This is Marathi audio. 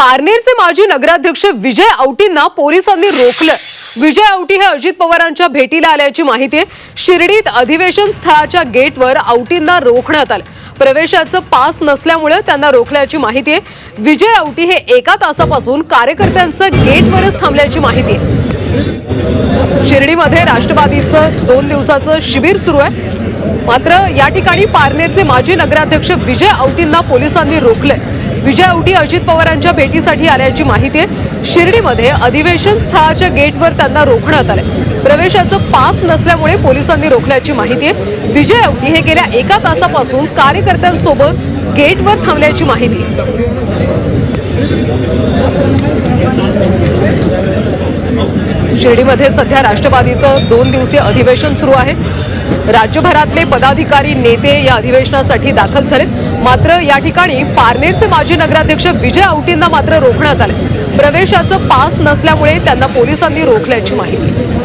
पारनेरचे माजी नगराध्यक्ष विजय औटींना पोलिसांनी रोखलं. विजय औटी हे अजित पवारांच्या भेटीला आल्याची माहिती आहे. शिर्डीत अधिवेशन स्थळाच्या गेटवर औटींना रोखण्यात आलं. प्रवेशाचं पास नसल्यामुळे त्यांना रोखल्याची माहिती आहे. विजय औटी हे एका तासापासून कार्यकर्त्यांचं गेटवरच थांबल्याची माहिती आहे. शिर्डीमध्ये राष्ट्रवादीचं दोन दिवसाचं शिबिर सुरू आहे. मात्र या ठिकाणी पारनेरचे माजी नगराध्यक्ष विजय औटींना पोलिसांनी रोखलंय. विजय औटी अजित पवारांच्या भेटीसाठी आल्याची माहिती आहे शिर्डीमध्ये अधिवेशन स्थळाच्या गेटवर त्यांना रोखण्यात आलंय प्रवेशाचं पास नसल्यामुळे पोलिसांनी रोखल्याची माहिती आहे विजय औटी हे गेल्या एका तासापासून कार्यकर्त्यांसोबत गेटवर थांबल्याची माहिती. शिर्डीमध्ये सध्या राष्ट्रवादीचं दोन दिवसीय अधिवेशन सुरू आहे. राज्यभरातले पदाधिकारी नेते या अधिवेशनासाठी दाखल झालेत. मात्र या ठिकाणी पारनेरचे माजी नगराध्यक्ष विजय औटींना मात्र रोखण्यात आले प्रवेशाचं पास नसल्यामुळे त्यांना पोलिसांनी रोखल्याची माहिती.